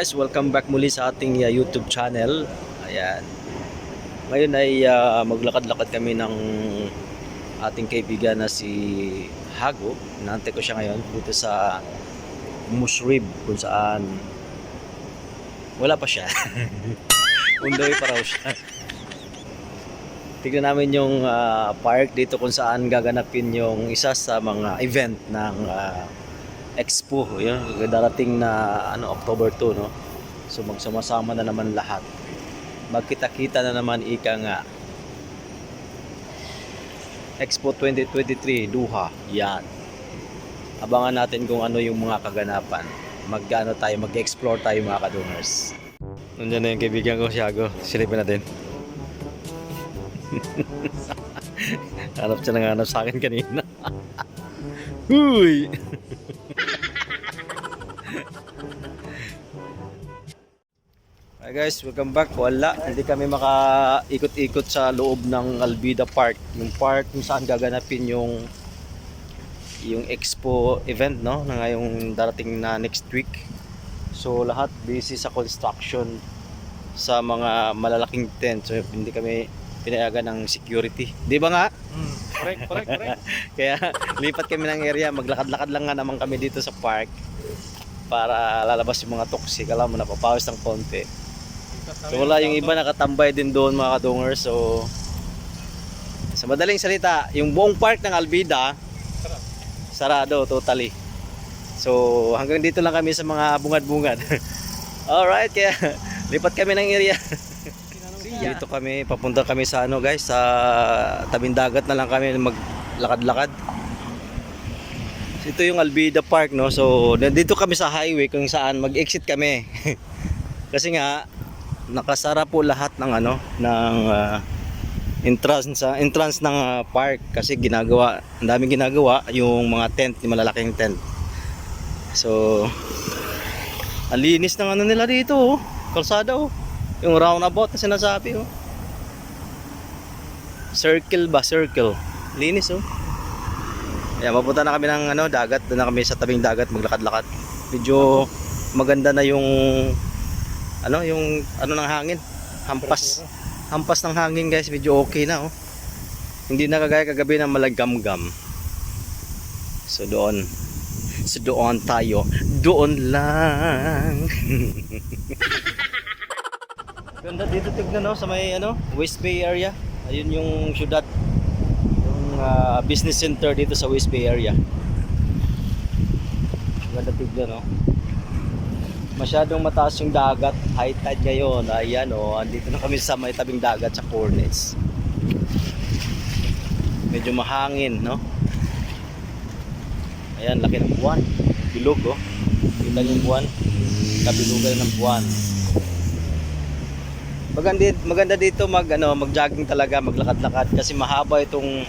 Guys, welcome back muli sa ating uh, YouTube channel. Ayan. Ngayon ay uh, maglakad-lakad kami ng ating kaibigan na si Hago. Nante ko siya ngayon dito sa Musrib kung saan wala pa siya. Undoy pa raw siya. Tignan namin yung uh, park dito kung saan gaganapin yung isa sa mga event ng uh, Expo, yun, darating na ano October 2, no. So magsama-sama na naman lahat. Magkita-kita na naman ika nga. Expo 2023 Duha. Yan. Abangan natin kung ano yung mga kaganapan. Mag-ano tayo, mag-explore tayo mga kadungers. Nandiyan na yung kaibigan ko, Siago. Silipin natin. hanap siya ng hanap sa akin kanina. Huy! Hi guys, welcome back. Wala, hindi kami makaikot-ikot sa loob ng Albida Park. Yung park kung saan gaganapin yung yung expo event no na ngayong darating na next week. So lahat busy sa construction sa mga malalaking tent. So hindi kami pinayagan ng security. Di ba nga? Mm, correct, correct, correct. Kaya lipat kami ng area, maglakad-lakad lang nga naman kami dito sa park para lalabas yung mga toxic. Alam mo, napapawis ng konti. So wala yung iba nakatambay din doon mga kadungers. So sa madaling salita, yung buong park ng Albida sarado totally. So hanggang dito lang kami sa mga bungad-bungad. Alright, kaya lipat kami ng area. Dito kami, papunta kami sa ano guys, sa tabing dagat na lang kami maglakad-lakad. Ito yung Albida Park no. So nandito kami sa highway kung saan mag-exit kami. Kasi nga nakasara po lahat ng ano ng ah, entrance sa entrance ng ah, park kasi ginagawa, ang daming ginagawa yung mga tent, yung malalaking tent. So ang linis ng ano nila dito, oh. kalsada oh. Yung roundabout na sinasabi oh. Circle ba? Circle. Linis oh. Ayan, mapunta na kami ng ano, dagat. Doon na kami sa tabing dagat maglakad-lakad. Medyo maganda na yung ano, yung ano ng hangin. Hampas. Hampas ng hangin guys, medyo okay na oh. Hindi na kagaya kagabi na malagam-gam. So doon. So doon tayo. Doon lang. Ganda dito tignan no sa may ano, West Bay area. Ayun yung syudad. Yung ah, business center dito sa West Bay area. Ganda tignan no. Masyadong mataas yung dagat, high tide ngayon. Ayan oh, andito na kami sa may tabing dagat sa Cornets. Medyo mahangin, no? Ayan, laki ng buwan. Bilog, oh. Kita yung buwan. Kabilugan ng buwan. Maganda, maganda dito mag ano, mag-jogging talaga, maglakad-lakad kasi mahaba itong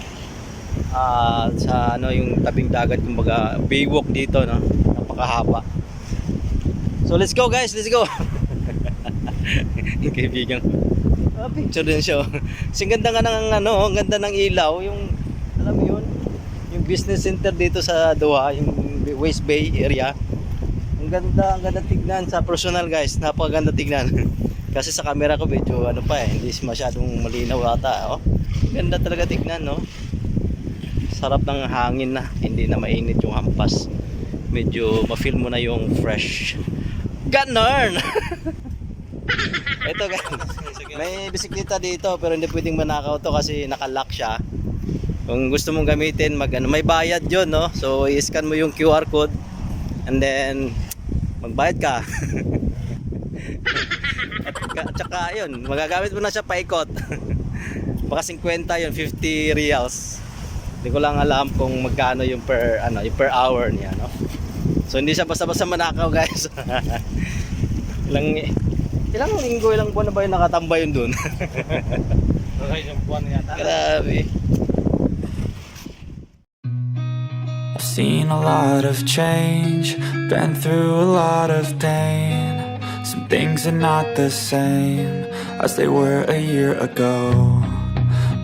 ah, sa ano yung tabing dagat kumbaga baywalk dito no. Napakahaba. So let's go guys, let's go. yung kaibigan. Ah, picture din siya. oh. Kasi ganda nga ng ano, ang ganda ng ilaw, yung alam mo yun, yung business center dito sa Doha, yung West Bay area. Ang ganda, ang ganda tignan sa personal guys, napakaganda tignan. Kasi sa camera ko medyo ano pa eh, hindi masyadong malinaw ata, oh. Ganda talaga tignan, no. Sarap ng hangin na, hindi na mainit yung hampas. Medyo ma-feel mo na yung fresh. Ganon! Ito guys, may bisikleta dito pero hindi pwedeng manakaw to kasi nakalock siya. Kung gusto mong gamitin, mag, ano, may bayad yon no? So i-scan mo yung QR code and then magbayad ka. at, at saka yun, magagamit mo na siya paikot. Baka 50 yun, 50 reals. Hindi ko lang alam kung magkano yung per ano, yung per hour niya, no? So hindi siya basta-basta manakaw, guys. Ilang ilang linggo, ilang buwan na ba yung nakatambay yun dun? Okay, yung buwan yata. Grabe. I've seen a lot of change, been through a lot of pain. Some things are not the same as they were a year ago.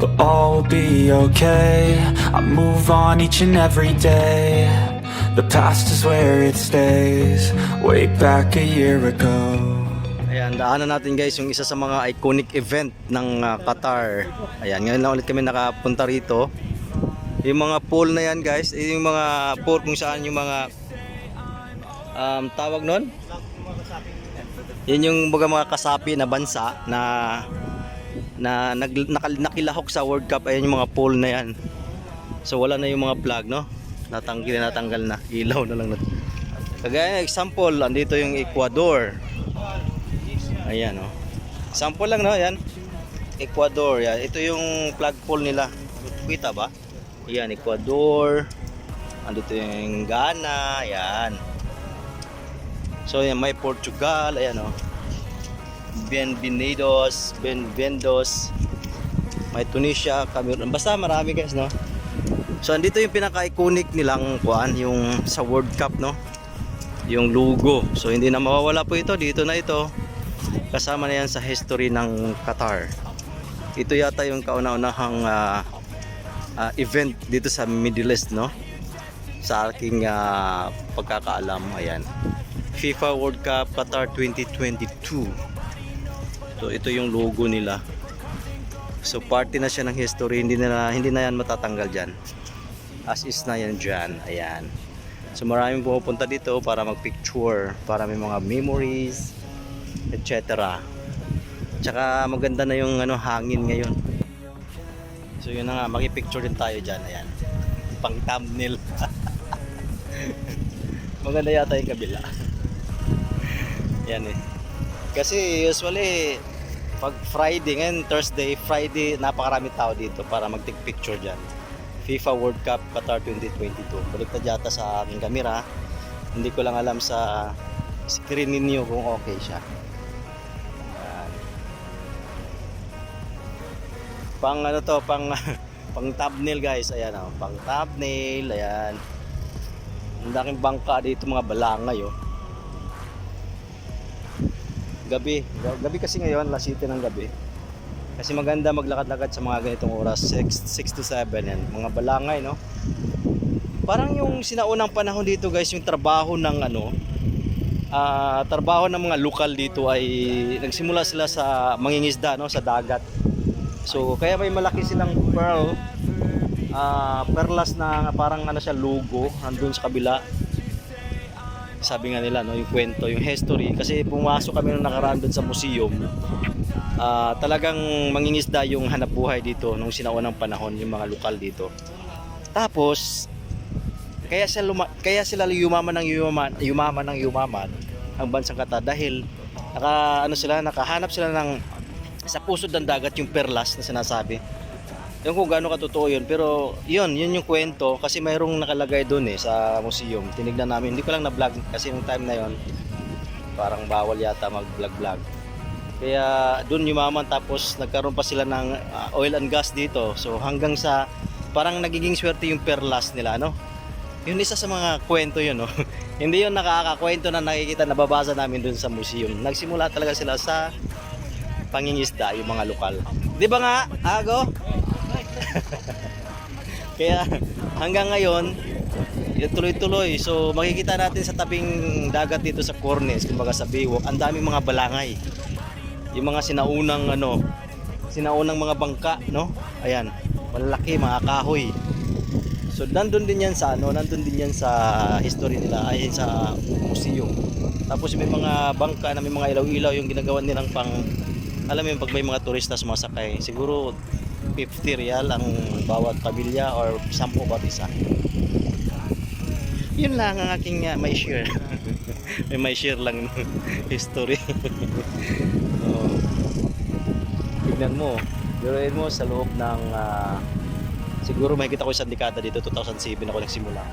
But all will be okay. I move on each and every day. The past is where it stays, way back a year ago. Ayan, daanan natin guys yung isa sa mga iconic event ng ah, Qatar. Ayan, ngayon lang ulit kami nakapunta rito. Yung mga pool na yan guys, eh, yung mga pool kung saan yung mga um, tawag nun? Yun yung mga, mga kasapi na bansa na na nag, nakilahok sa World Cup ayan yung mga pool na yan. So wala na yung mga plug no? Natanggal na natanggal na. Ilaw na lang na. Kagaya example, andito yung Ecuador. Ayan oh. Sample lang no, ayan. Ecuador, yan. Ito yung flagpole nila. Kita ba? Ayan, Ecuador. Andito yung Ghana, ayan. So yan, may Portugal, ayan oh. Bienvenidos, Benvendos. May Tunisia, Cameroon. Basta marami guys, no? So andito yung pinaka-iconic nilang kuan, yung sa World Cup, no? Yung logo. So hindi na mawawala po ito, dito na ito kasama na yan sa history ng Qatar. Ito yata yung kauna-unahang ah, ah, event dito sa Middle East, no? Sa aking ah, pagkakaalam, ayan. FIFA World Cup Qatar 2022. So ito yung logo nila. So party na siya ng history, hindi na hindi na yan matatanggal diyan. As is na yan diyan, ayan. So maraming pumupunta dito para mag-picture, para may mga memories, etc. Tsaka maganda na yung ano hangin ngayon. So yun na nga, makipicture din tayo dyan. Ayan. Pang thumbnail. maganda yata yung kabila. Yan eh. Kasi usually pag Friday, ngayon Thursday, Friday, napakarami tao dito para mag-take picture dyan. FIFA World Cup Qatar 2022. Baliktad yata sa aking kamera. Hindi ko lang alam sa screen ninyo kung okay siya. Pang ano to, pang pang thumbnail guys. Ayan oh, pang thumbnail, ayan. Ang daking bangka dito mga balangay oh. Gabi, gabi kasi ngayon, last city ng gabi. Kasi maganda maglakad-lakad sa mga ganitong oras, 6, 6 to 7 yan. Mga balangay, no? Parang yung sinaunang panahon dito guys, yung trabaho ng ano, ah trabaho ng mga lokal dito ay nagsimula sila sa mangingisda, no? Sa dagat. So, kaya may malaki silang pearl, ah perlas na parang ano siya, logo, nandun sa kabila sabi nga nila no yung kwento yung history kasi pumasok kami nung nakaraan doon sa museum ah talagang mangingisda yung hanap buhay dito nung sinaunang panahon yung mga lokal dito. Tapos kaya sila luma- kaya sila yumaman ng yumaman yumaman ng yumaman ang bansang Qatar dahil naka ano sila nakahanap sila ng sa pusod ng dagat yung perlas na sinasabi. Yung kung gaano katotoo yun pero yun yun yung kwento kasi mayroong nakalagay doon eh sa museum. Tinignan namin hindi ko lang na vlog kasi yung time na yon parang bawal yata mag vlog vlog kaya doon yumaman tapos nagkaroon pa sila ng ah, oil and gas dito. So hanggang sa parang nagiging swerte yung perlas nila no yun isa sa mga kwento yun no? Hindi yun nakakakwento na nakikita nababasa namin doon sa museum. Nagsimula talaga sila sa pangingisda yung mga lokal. Di ba nga ago? Kaya hanggang ngayon, tuloy-tuloy. So makikita natin sa tabing dagat dito sa Cornes, kumbaga sa Baywalk, ang daming mga balangay. Yung mga sinaunang ano, sinaunang mga bangka, no? Ayan, malalaki mga kahoy. So nandun din yan sa ano, nandun din yan sa history nila, ay sa museum. Tapos may mga bangka na may mga ilaw-ilaw yung ginagawa nilang pang alam mo yung pag may mga turista sumasakay, siguro 50 real ang bawat pamilya or 10 bawat isa. Yun lang ang aking uh, may share. may may share lang ng history. Tignan mo. Biruin mo sa loob ng ah, siguro makikita ko isang dekada dito 2007 ako nagsimula.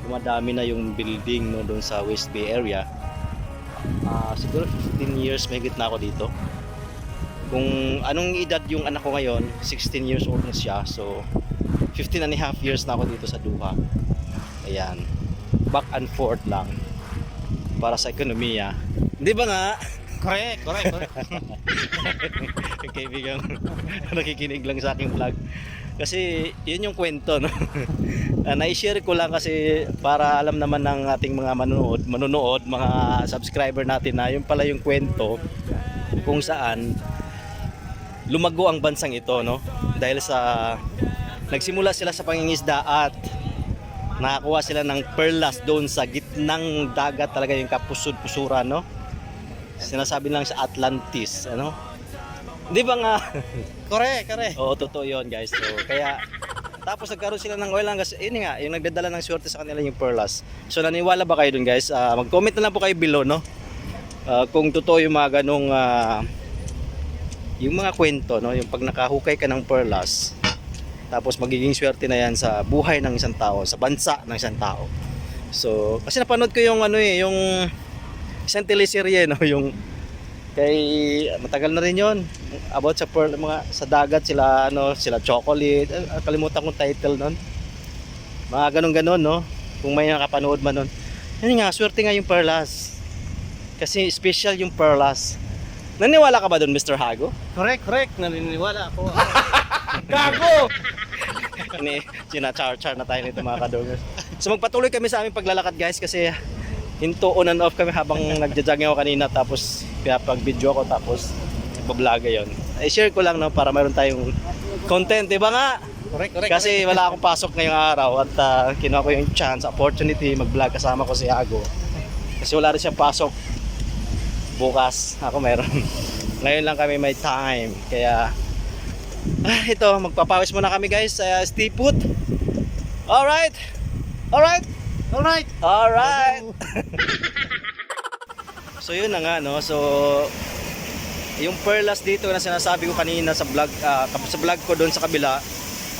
Dumadami na yung building no doon sa West Bay area. Ah, siguro 15 years may na ako dito. Kung anong edad yung anak ko ngayon 16 years old na siya. So 15 and a half years na ako dito sa Duha. Ayan. Back and forth lang. Para sa ekonomiya. Di ba nga Correct, correct, correct. yung kaibigan nakikinig lang sa aking vlog. Kasi yun yung kwento no? Uh, na-share ko lang kasi para alam naman ng ating mga manonood, manonood, mga subscriber natin na yun pala yung kwento kung saan lumago ang bansang ito no? Dahil sa nagsimula sila sa pangingisda at nakakuha sila ng perlas doon sa gitnang dagat talaga yung kapusod-pusuran no sinasabi lang sa Atlantis ano di ba nga Kore, kore. Oo, totoo yun guys. So, kaya tapos nagkaroon sila ng oil lang kasi yun nga, yung nagdadala ng swerte sa kanila yung perlas. So naniwala ba kayo dun guys? Ah, mag-comment na lang po kayo below no. Ah, kung totoo yung mga ganong ah, yung mga kwento no, yung pag nakahukay ka ng perlas tapos magiging swerte na yan sa buhay ng isang tao, sa bansa ng isang tao. So, kasi napanood ko yung ano eh, yung isang teleserye no, yung kay matagal na rin yon about sa pearl mga sa dagat sila ano sila chocolate eh, kalimutan kong title nun mga ganun ganon no kung may nakapanood man nun yun nga swerte nga yung perlas kasi special yung perlas naniwala ka ba doon Mr. Hago? Correct, correct. Naniniwala ako. Gago! Ini, china-char-char na tayo nito mga kadongers. So magpatuloy kami sa aming paglalakad guys kasi hinto on and off kami habang nagja-jogging ako kanina tapos pinapag-video ako tapos nagbablog yun. I-share ko lang no para mayroon tayong content, di ba nga? Correct, correct. Kasi wala akong pasok ngayong araw at ah, kinuha ko yung chance, opportunity mag-vlog kasama ko si Ago. Kasi wala rin siyang pasok bukas. Ako meron. Ngayon lang kami may time. Kaya ah, ito, magpapawis muna kami guys sa stay put. Alright. Alright. Alright. Alright. so yun na nga no. So yung perlas dito na sinasabi ko kanina sa vlog ah, sa vlog ko doon sa kabila.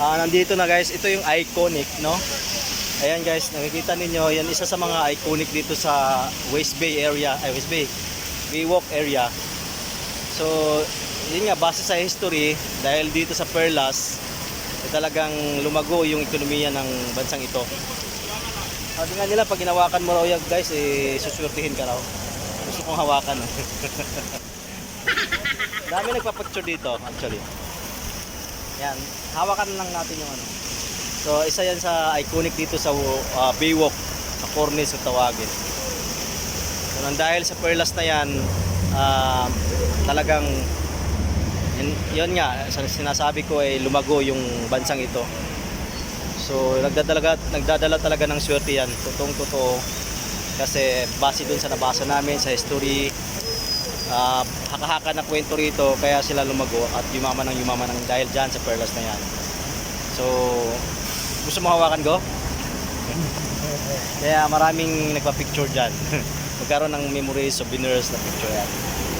ah, nandito na guys, ito yung iconic no. Ayan guys, nakikita ninyo, yan isa sa mga iconic dito sa West Bay area, ay West Bay, Baywalk area. So, yun nga, base sa history, dahil dito sa Perlas, eh, talagang lumago yung ekonomiya ng bansang ito. Sabi nga nila, pag hinawakan mo raw yan guys, eh, suswertihin ka raw. Gusto kong hawakan. Dami nagpa-picture dito, actually. Yan, hawakan lang natin yung ano. So, isa yan sa iconic dito sa uh, Baywalk, sa Cornice kung tawagin. So, dahil sa Perlas na yan, ah, talagang yun, yun nga, sa- sinasabi ko ay lumago yung bansang ito. So, nagdadala, nagdadala talaga ng swerte yan. Totoong totoo. Kasi base dun sa nabasa namin, sa history, ah, haka-haka na kwento rito, kaya sila lumago at yumaman ng yumaman ng dahil dyan sa perlas na yan. So, gusto mo hawakan ko? Kaya maraming nagpa-picture dyan. Magkaroon ng memories, souvenirs na picture yan.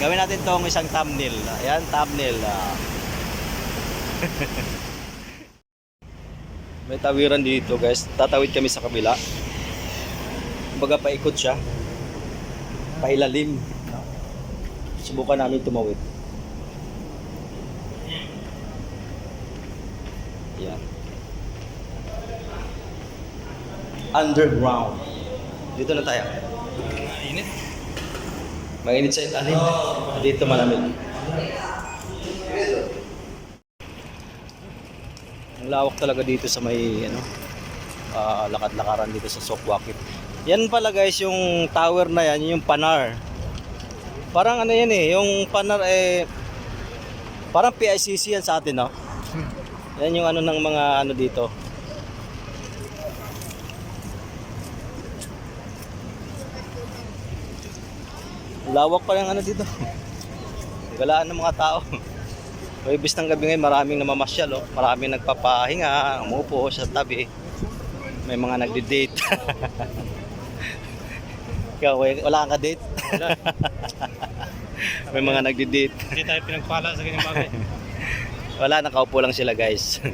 Gawin natin tong isang thumbnail. Ayan, thumbnail. ah. May tawiran dito guys. Tatawid kami sa kabila. Kumbaga paikot siya. Pailalim. Subukan namin tumawid. Yan. Underground. Dito na tayo. Init. Mainit sa ilalim. Dito malamig. Lawak talaga dito sa may ano, ah, lakad-lakaran dito sa Sokwakit. Yan pala guys, yung tower na yan, yung Panar. Parang ano yan eh, yung Panar eh parang PICC yan sa atin, no? Yan yung ano ng mga ano dito. Lawak pa yung ano dito. Galaan ng mga tao. Ibis ng gabi ngayon, maraming namamasyal, oh. maraming nagpapahinga, umupo sa tabi. May mga nagdi-date. Ikaw, wala wala kang ka-date? May mga nagdi-date. Hindi tayo pinagpala sa ganyang bagay. Wala, nakaupo lang sila guys.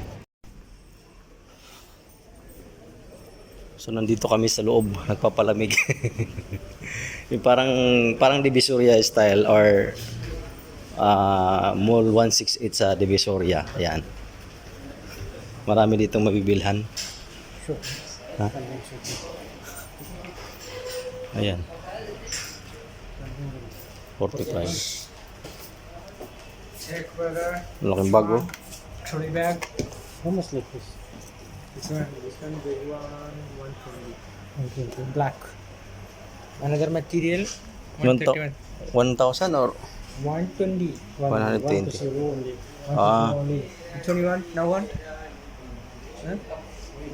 so nandito kami sa loob, nagpapalamig. yung parang parang Divisoria style or ah, Mall 168 sa Divisoria. Ayan. Marami ditong mabibilhan. Ha? Ayan. 45. Check brother. Malaking bago. Trolley bag. How much like this? This one, this one, the one, one twenty. Okay, okay, black. Another material, One to- 131. 1,000 or 120. 120. 120 only. Ah. 120 only. Which one you want? Now want? Huh?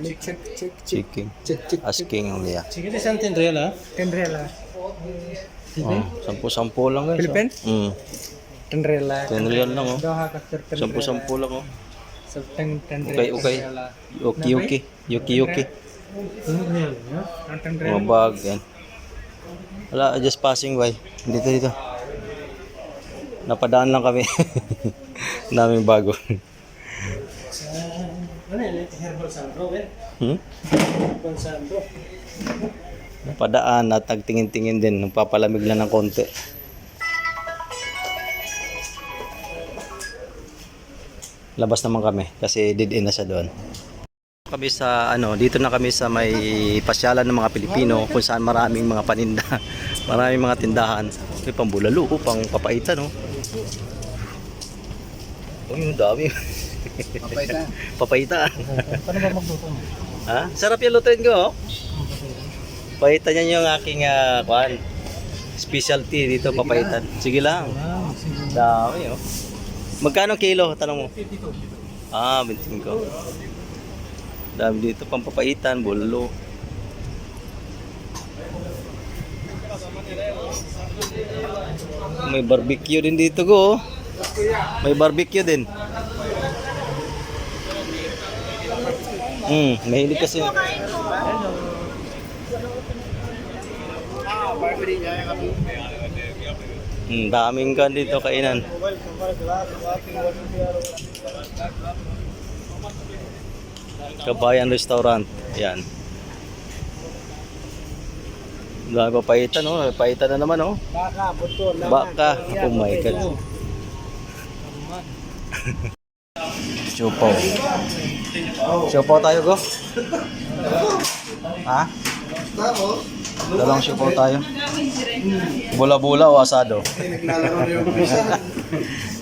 Check, check, check, check. chicken? Check, check. Asking only ah. Chicken is something real, huh? 10 real? Oh, sampu-sampu lang guys. Philippine? Mm. 10 real, huh? 10 real lang oh. Doha ka, sir, 10 real, Sampu-sampu lang oh. So, 10, 10 Okay, okay. 10? Yuki, yuki. Yuki, yuki. 10 real, huh? Not 10 real. Mga bag, yan. Wala, just passing by. Dito, dito. Napadaan lang kami. Daming bago. Ano yan? Herbal sandro, eh? Hmm? Herbal sandro. Napadaan at nagtingin-tingin din. Nagpapalamig lang ng konti. Labas naman kami kasi end na siya doon. Kami sa ano, dito na kami sa may pasyalan ng mga Pilipino kung saan maraming mga paninda, maraming mga tindahan. May pambulalo, pang papaitan, no. Oh, yung dami. Papaita. Papaita. Paano ba magluto ha? Sarap yung lutuin ko, oh. Papaitan niya yung aking uh, kwan. Specialty dito, papaitan. Sige lang. Ah, sige. Dami, oh. Magkano kilo? Tanong mo. 52. Ah, 25. Dami dito, pampapaitan, bulalo. May barbecue din dito go. May barbecue din. Hmm, mahilig kasi. Hmm, daming kan dito kainan. Kabayan Restaurant. Yan. Dami pa paitan, oh. Paitan na naman, oh. Baka, buto, Baka. Oh my God. Chupaw. Chupaw tayo, go. Ha? Dalawang chupaw tayo. Bula-bula o asado?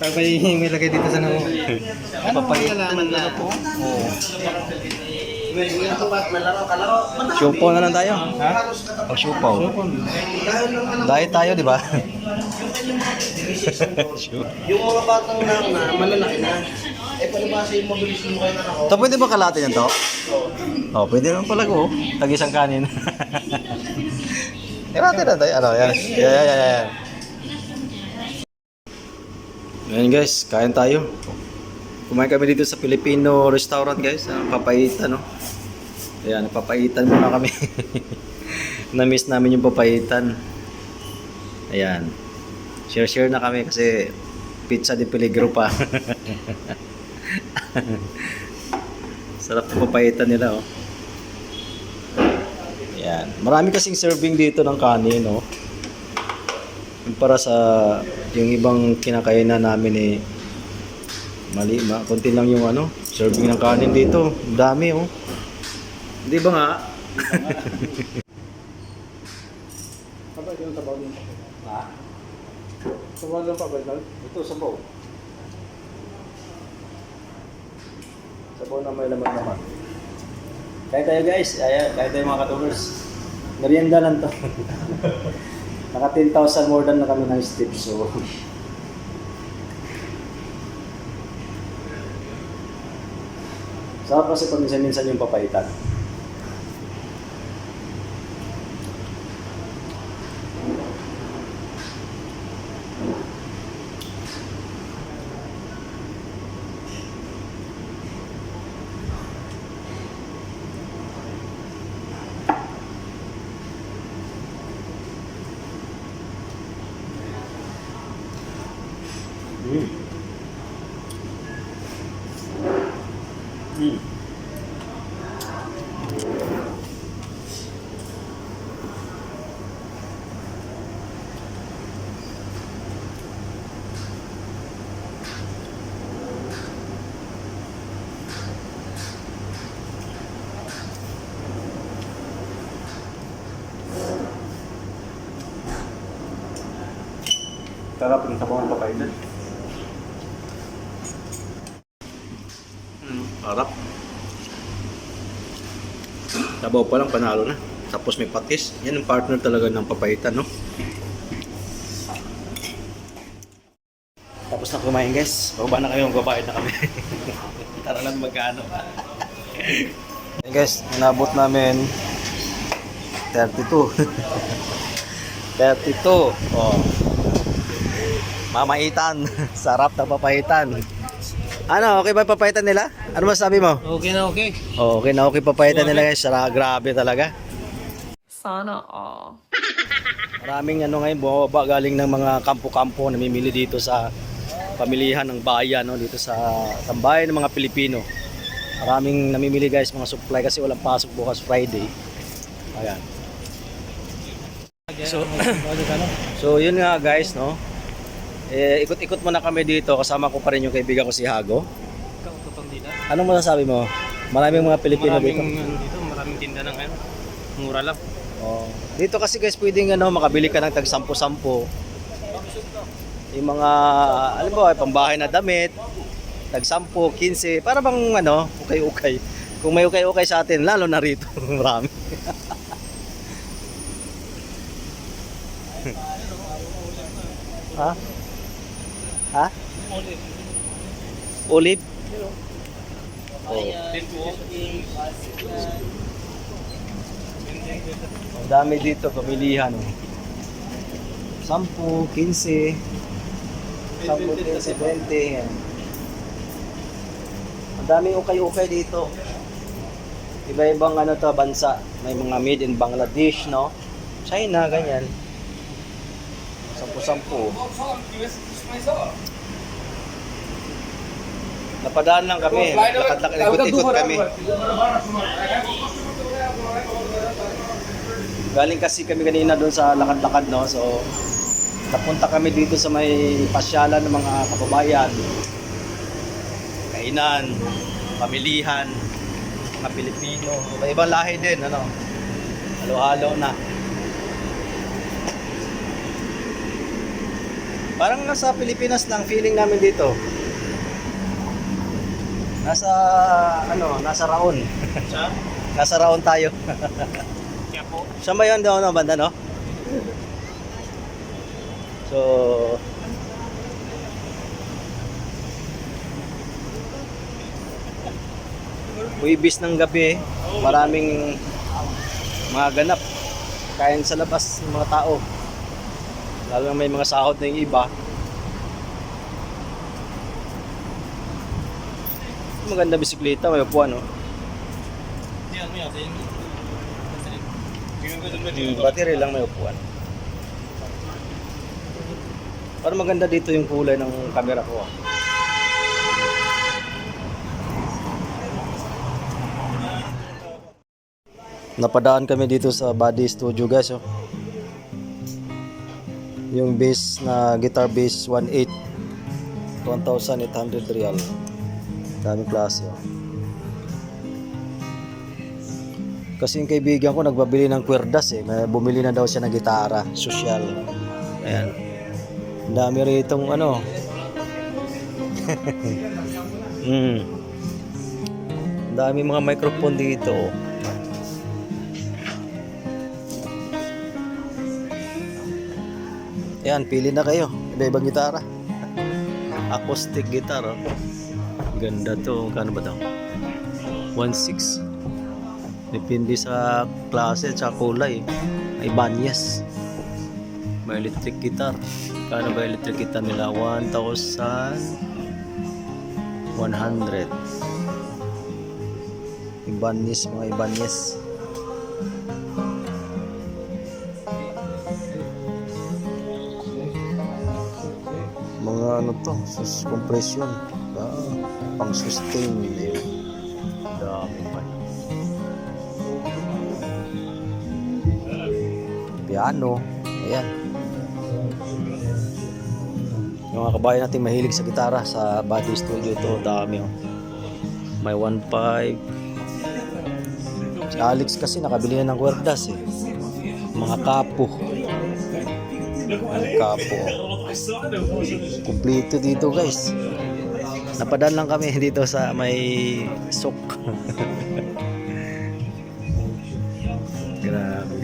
Sabay may lagay dito sa namo. Papaitan na po. Chupaw na lang tayo. Ha? O chupaw. Dahil tayo, di ba? Yung mga batang na, na malalaki na, eh palibasa yung mabilis mo kayo na ako. Ito pwede ba kalate yan to? Oh, pwede naman pala ko. Tag isang kanin. Kalate na tayo. Ano, yan. Yan, yan, yan, yan. Ayan guys, kain tayo. Kumain kami dito sa Filipino restaurant guys. Ah, papaitan, no? Ayan, papaitan muna kami. Na-miss namin yung papaitan. Ayan. Share-share na kami kasi pizza de peligro pa. Sarap ng papaitan nila, oh. Yan. Marami kasing serving dito ng kanin, no? Para sa yung ibang kinakainan namin eh mali, ma, konti lang yung ano, serving ng kanin dito. Ang Dami, oh. Di ba nga? Sabay yung sabaw din. Ha? Sabaw din pa ba ito? Ito, sabaw. Sabaw na may laman naman. Kaya tayo guys, ay, kaya tayo mga katulers. Merienda lang to. Naka 10,000 more than na kami ng steps, so... Sarap kasi pag minsan-minsan yung papaitan. Mm. Mm. Sarap ng sabaw ng papaitan. Mm, harap. Sabaw pa lang, panalo na. Tapos may patis. Yan ang partner talaga ng papaitan, no? Tapos na kumain guys. Baba na kayo, babayad na kami. Tara lang magkano. Hey guys, inabot namin 32. 32. Oh. Mamaitan. Sarap na papaitan. Ano, okay ba papaitan nila? Ano masabi mo? Okay na okay. Oh, okay na okay papaitan nila guys. Sara, grabe talaga. Sana all. Maraming ano ngayon bumababa galing ng mga kampo-kampo namimili dito sa pamilihan ng bayan no dito sa tambayan ng mga Pilipino. Maraming namimili guys mga supply kasi walang pasok bukas Friday. Ayan. So, so yun nga guys no. Eh, ikot-ikot muna kami dito kasama ko pa rin yung kaibigan ko si Hago. Ikaw, tutong dito. Anong masasabi mo? Maraming mga Pilipino Maraming, dito. ano dito, maraming tinda ng ano. Mura lang. Oh. Dito kasi guys pwedeng ano, makabili ka ng tag 10-10. Yung mga, alam mo, pambahay na damit, tag 10, 15, para bang ano, ukay-ukay. Kung may ukay-ukay sa atin, lalo na rito, marami. ha? Ha? Olive? Oh. Ang dami dito, pamilihan. Oh. 10, 15, 10, 15, 20. Yan. Ang daming ukay-ukay dito. Iba-ibang ano to, bansa. May mga made in Bangladesh, no? China, ganyan. Sampu-sampu. Napadaan lang kami. Lakad-lakad, ikot-ikot kami. Galing kasi kami kanina doon sa lakad-lakad, no? So, napunta kami dito sa may pasyalan ng mga kababayan. Kainan, pamilihan, mga Pilipino. Iba-ibang lahi din, ano? Halo-halo na. Parang nasa Pilipinas lang feeling namin dito. Nasa ano, nasa Raon. Sa? Nasa Raon tayo. Kaya po. Saan ba yun daw no, banda, no? So, Uibis ng gabi, maraming mga ganap. Kain sa labas ng mga tao. Lalo na may mga sahod na yung iba. Maganda bisikleta, may upuan, no? Hmm, battery lang may upuan. Pero maganda dito yung kulay ng camera ko. ah. Napadaan kami dito sa Body Studio guys. Oh. Yung bass na guitar bass 1.8 1,800 real. Daming klase. Oh. Kasi yung kaibigan ko nagbabili ng kwerdas eh. May bumili na daw siya ng gitara, social. Ayan. Ang dami ritong ano. mm. Dami mga microphone dito. Ayan, pili na kayo. Iba-ibang gitara. Acoustic guitar. Oh. Ganda to. Kano ba daw? 1.6. Depende sa klase at sa kulay. May banyas. May electric guitar. Kano ba electric guitar nila? 1,100. Ibanez, mga Ibanez. Ano to, sus compression. Ah, pang sustain. Dami pa. piano. Ayan. Yung mga kabayan natin mahilig sa gitara sa Body Studio to, dami oh. May 1.5. Si Alex kasi nakabili na ng kwerdas eh. Mga kapo. Mga kapo. Kompleto dito guys. Napadaan lang kami dito sa may sok. Grabe.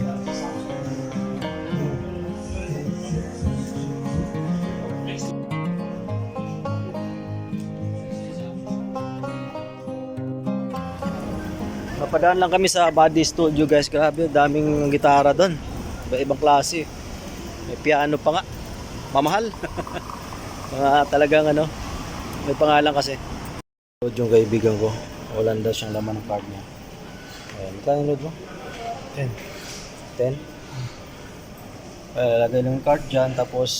Napadaan lang kami sa body studio guys. Grabe, daming gitara doon. Iba-ibang klase. May piano pa nga. Mamahal. Mga talagang ano, may pangalan kasi. Load yung kaibigan ko. Wala daw siyang laman ng card niya. Ayan, magkano yung load mo? 10. 10? Uh, lagay lang yung card dyan, tapos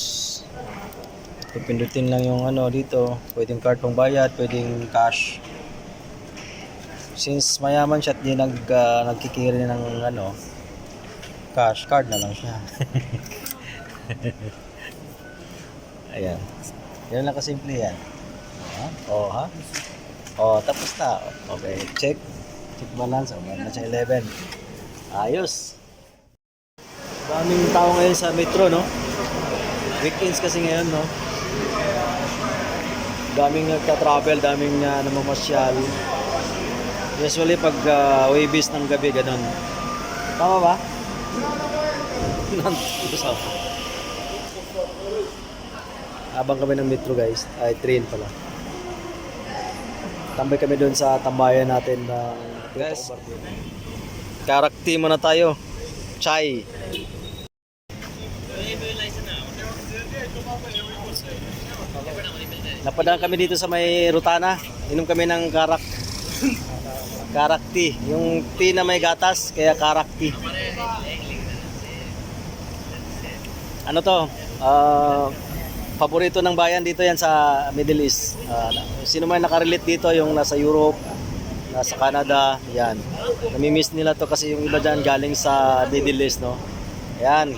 pipindutin lang yung ano dito. Pwedeng card pang bayad, pwedeng cash. Since mayaman siya at di nag, uh, nagkikiri ng ano, cash, card na lang siya. Ayan. Yan lang kasimple yan. Ha? Oo, ha? Oh, tapos na. Okay, check. Check balance. Oh, meron na siya 11. Ayos. Daming tao ngayon sa metro, no? Weekends kasi ngayon, no? Daming nagka-travel, daming uh, namamasyal. Usually pag uh, waves ng gabi, ganun. Tama ba? Nandito sa Habang kami ng metro guys, ay train pala. Tambay kami doon sa tambayan natin ng guys. Karakti muna tayo. Chai. Napadaan kami dito sa may Rutana. Inom kami ng karak karak. Yung tea na may gatas, kaya karak. Ano to? Ah, paborito ng bayan dito yan sa Middle East. Ah, sino man nakarelate dito, yung nasa Europe, nasa Canada, yan. Namimiss nila to kasi yung iba dyan galing sa Middle East, no? Yan.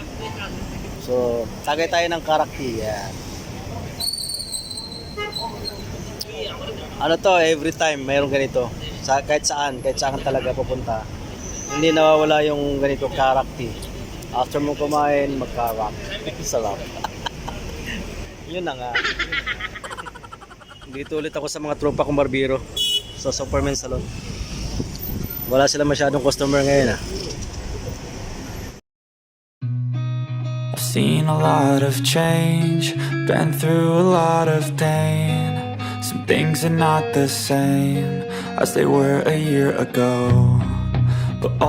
So, tagay tayo ng karak tea. Yan. Ano to, every time mayroong ganito. Sa, kahit saan, kahit saan talaga pupunta. Hindi nawawala yung ganito, karak tea. After mo kumain, magkarak. Sarap. Yun na nga. Dito ulit ako sa mga tropa kong barbero sa Superman Salon. Wala sila masyadong customer ngayon ah. I've seen a lot of change, been through a lot of pain. Some things are not the same as they were a year ago. But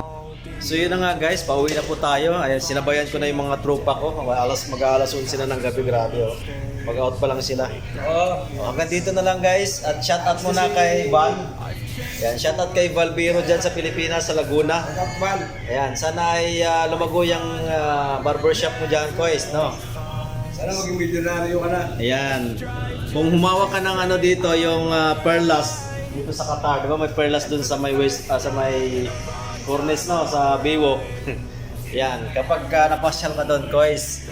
So yun na nga guys, pauwi na po tayo. Ayan, sinabayan ko na yung mga tropa ko. Alas, mag-aalas 11 na ng gabi, grabe oh. Mag-out pa lang sila. Oh, hanggang dito na lang guys. At shout out muna kay Val. Ayan, shout out kay Valbiro dyan sa Pilipinas, sa Laguna. Ayan, sana ay ah, lumago yung ah, barbershop mo dyan, Kois, no? Sana maging milyonaryo ka na. Ayan. Kung humawak ka ng ano dito, yung ah, perlas dito sa Qatar, di ba may perlas dun sa may west, ah, sa may cornice no, sa Baywalk. Yan, kapag uh, napasyal ka doon, guys,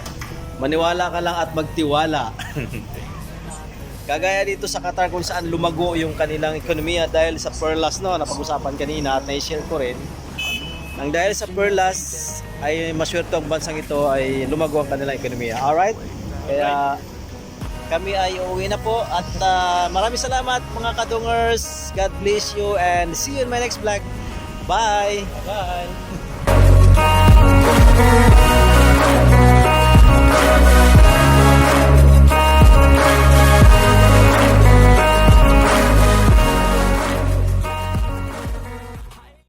maniwala ka lang at magtiwala. Kagaya dito sa Qatar kung saan lumago yung kanilang ekonomiya dahil sa perlas no, napag-usapan kanina at na-share ko rin. Nang dahil sa perlas ay maswerte ang bansang ito ay lumago ang kanilang ekonomiya. Alright? Kaya kami ay uuwi na po at ah, maraming salamat mga kadungers. God bless you and see you in my next vlog. Bye! Bye!